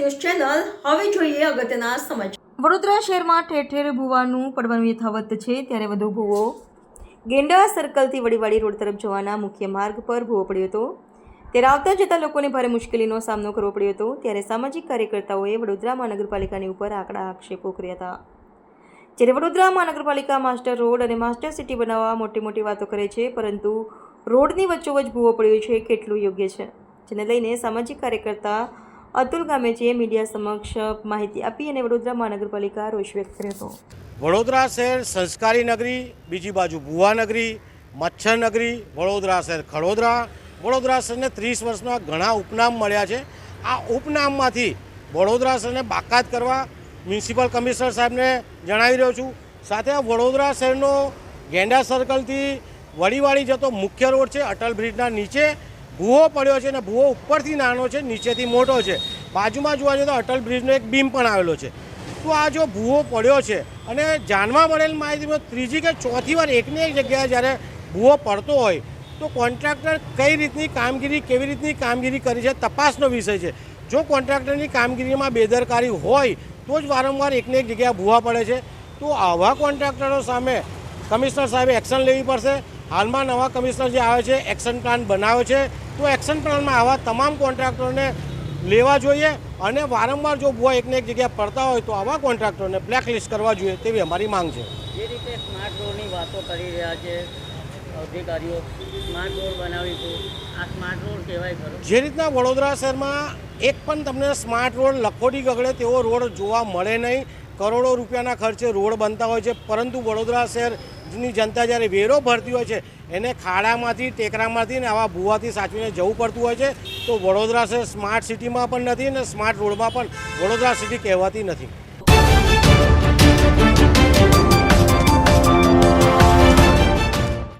જોઈએ અગત્યના સમાચાર. વડોદરા શહેરમાં ઠેર ઠેર ભૂવાનું પડવાનું યથાવત છે, ત્યારે વધુ ભૂવો. ગેંડા સર્કલથી વડીવાડી રોડ તરફ જવાના મુખ્ય માર્ગ પર ભૂવો પડ્યો હતો. ત્યારે આવતા જતા લોકોને ભારે મુશ્કેલીનો સામનો કરવો પડ્યો હતો, ત્યારે સામાજિક કાર્યકર્તાઓએ વડોદરા મહાનગરપાલિકાની ઉપર આંકડા આક્ષેપો કર્યા હતા. જ્યારે વડોદરા મહાનગરપાલિકા માસ્ટર રોડ અને માસ્ટર સિટી બનાવવા મોટી મોટી વાતો કરે છે, પરંતુ રોડની વચ્ચોવચ ભૂવો પડ્યો છે, કેટલું યોગ્ય છે? જેને લઈને સામાજિક કાર્યકર્તા અતુલ ગામેજીએ મીડિયા સમક્ષ માહિતી આપી અને વડોદરા મહાનગરપાલિકા રોષ વ્યક્ત કર્યો હતો. વડોદરા શહેર સંસ્કારી નગરી, બીજી બાજુ ભુવા નગરી, મચ્છર નગરી, વડોદરા શહેર ખડોદરા, વડોદરા શહેરને ત્રીસ વર્ષના ઘણા ઉપનામ મળ્યા છે. આ ઉપનામમાંથી વડોદરા શહેરને બાકાત કરવા મ્યુનિસિપલ કમિશનર સાહેબને જણાવી રહ્યો છું. સાથે આ વડોદરા શહેરનો ગેંડા સર્કલથી વડીવાળી જતો મુખ્ય રોડ છે, અટલ બ્રિજના નીચે. ભૂવો પડ્યો છે અને ભૂવો ઉપરથી નાનો છે, નીચેથી મોટો છે. બાજુમાં જોવા જઈએ તો અટલ બ્રિજનો એક બીમ પણ આવેલો છે. તો આ જો ભૂવો પડ્યો છે અને જાણવા મળેલ માહિતીમાં ત્રીજી કે ચોથી વાર એકને એક જગ્યાએ જ્યારે ભૂવો પડતો હોય, તો કોન્ટ્રાક્ટર કઈ રીતની કામગીરી, કેવી રીતની કામગીરી કરી છે તપાસનો વિષય છે. જો કોન્ટ્રાક્ટરની કામગીરીમાં બેદરકારી હોય, તો જ વારંવાર એકને એક જગ્યાએ ભૂવા પડે છે. તો આવા કોન્ટ્રાક્ટરો સામે કમિશનર સાહેબે એક્શન લેવી પડશે. હાલમાં નવા કમિશનર જે આવે છે એક્શન પ્લાન બનાવે છે તો એક્શન પ્લાનમાં આવા તમામ કોન્ટ્રાક્ટરોને લેવા જોઈએ અને વારંવાર જો ભૂવા એકને એક જગ્યાએ પડતા હોય તો આવા કોન્ટ્રાક્ટરોને બ્લેકલિસ્ટ કરવા જોઈએ તેવી અમારી માંગ છે. જે રીતે સ્માર્ટ રોડની વાતો કરી રહ્યા છે અધિકારીઓ સ્માર્ટ રોડ બનાવીશું આ સ્માર્ટ રોડ કહેવાય ખરો. જે રીતના વડોદરા શહેરમાં એક પણ તમને સ્માર્ટ રોડ લખોટી ગગડે તેવો રોડ જોવા મળે નહીં. કરોડો રૂપિયાના ખર્ચે રોડ બનતા હોય છે પરંતુ વડોદરા શહેરની જનતા જ્યારે વેરો ભરતી હોય છે, એને ખાડામાંથી, ટેકરામાંથી ને આવા ભૂવાથી સાચવીને જવું પડતું હોય છે, તો વડોદરા સ્માર્ટ સિટીમાં પણ નથી અને સ્માર્ટ રોડમાં પણ વડોદરા સિટી કહેવાતી નથી.